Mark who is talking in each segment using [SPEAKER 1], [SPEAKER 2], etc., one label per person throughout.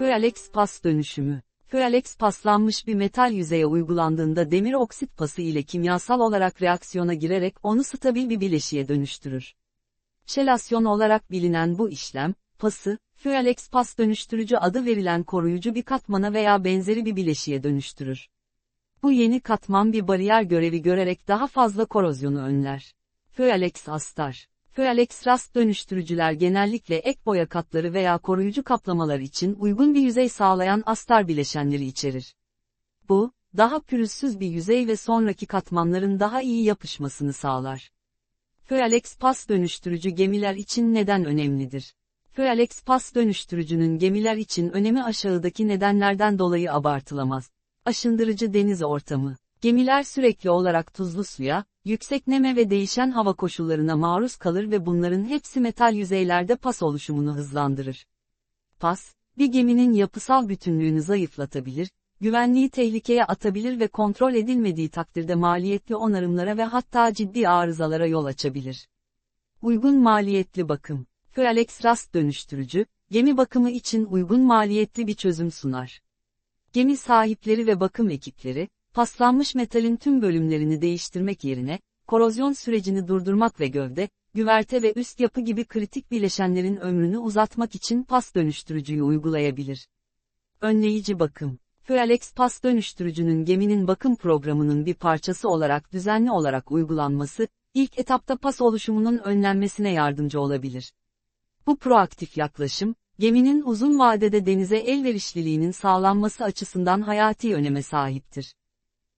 [SPEAKER 1] Föalex pas dönüşümü. Föalex paslanmış bir metal yüzeye uygulandığında demir oksit pası ile kimyasal olarak reaksiyona girerek onu stabil bir bileşiğe dönüştürür. Şelasyon olarak bilinen bu işlem, pası, Föalex pas dönüştürücü adı verilen koruyucu bir katmana veya benzeri bir bileşiğe dönüştürür. Bu yeni katman bir bariyer görevi görerek daha fazla korozyonu önler. Föalex astar. Föalex rast dönüştürücüler genellikle ek boya katları veya koruyucu kaplamalar için uygun bir yüzey sağlayan astar bileşenleri içerir. Bu, daha pürüzsüz bir yüzey ve sonraki katmanların daha iyi yapışmasını sağlar. Föalex pas dönüştürücü gemiler için neden önemlidir? Föalex pas dönüştürücünün gemiler için önemi aşağıdaki nedenlerden dolayı abartılamaz. Aşındırıcı deniz ortamı. Gemiler sürekli olarak tuzlu suya, yüksek neme ve değişen hava koşullarına maruz kalır ve bunların hepsi metal yüzeylerde pas oluşumunu hızlandırır. Pas, bir geminin yapısal bütünlüğünü zayıflatabilir, güvenliği tehlikeye atabilir ve kontrol edilmediği takdirde maliyetli onarımlara ve hatta ciddi arızalara yol açabilir. Uygun maliyetli bakım. Föalex rast dönüştürücü, gemi bakımı için uygun maliyetli bir çözüm sunar. Gemi sahipleri ve bakım ekipleri, paslanmış metalin tüm bölümlerini değiştirmek yerine, korozyon sürecini durdurmak ve gövde, güverte ve üst yapı gibi kritik bileşenlerin ömrünü uzatmak için pas dönüştürücüyü uygulayabilir. Önleyici bakım Föalex pas dönüştürücünün geminin bakım programının bir parçası olarak düzenli olarak uygulanması, ilk etapta pas oluşumunun önlenmesine yardımcı olabilir. Bu proaktif yaklaşım, geminin uzun vadede denize elverişliliğinin sağlanması açısından hayati öneme sahiptir.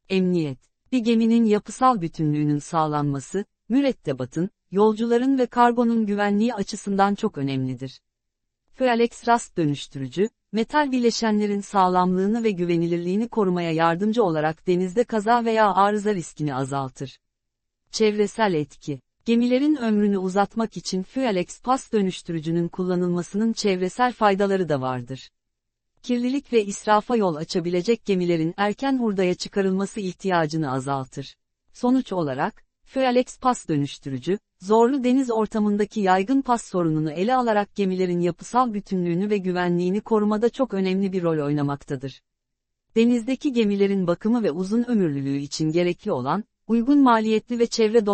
[SPEAKER 1] Emniyet Bir geminin yapısal bütünlüğünün sağlanması, mürettebatın, yolcuların ve karbonun güvenliği açısından çok önemlidir. Föalex rast dönüştürücü, metal bileşenlerin sağlamlığını ve güvenilirliğini korumaya yardımcı olarak denizde kaza veya arıza riskini azaltır. Çevresel etki Gemilerin ömrünü uzatmak için Föalex pas dönüştürücünün kullanılmasının çevresel faydaları da vardır. Kirlilik ve israfa yol açabilecek gemilerin erken hurdaya çıkarılması ihtiyacını azaltır. Sonuç olarak, Föalex pas dönüştürücü, zorlu deniz ortamındaki yaygın pas sorununu ele alarak gemilerin yapısal bütünlüğünü ve güvenliğini korumada çok önemli bir rol oynamaktadır. Denizdeki gemilerin bakımı ve uzun ömürlülüğü için gerekli olan, uygun maliyetli ve çevre dostu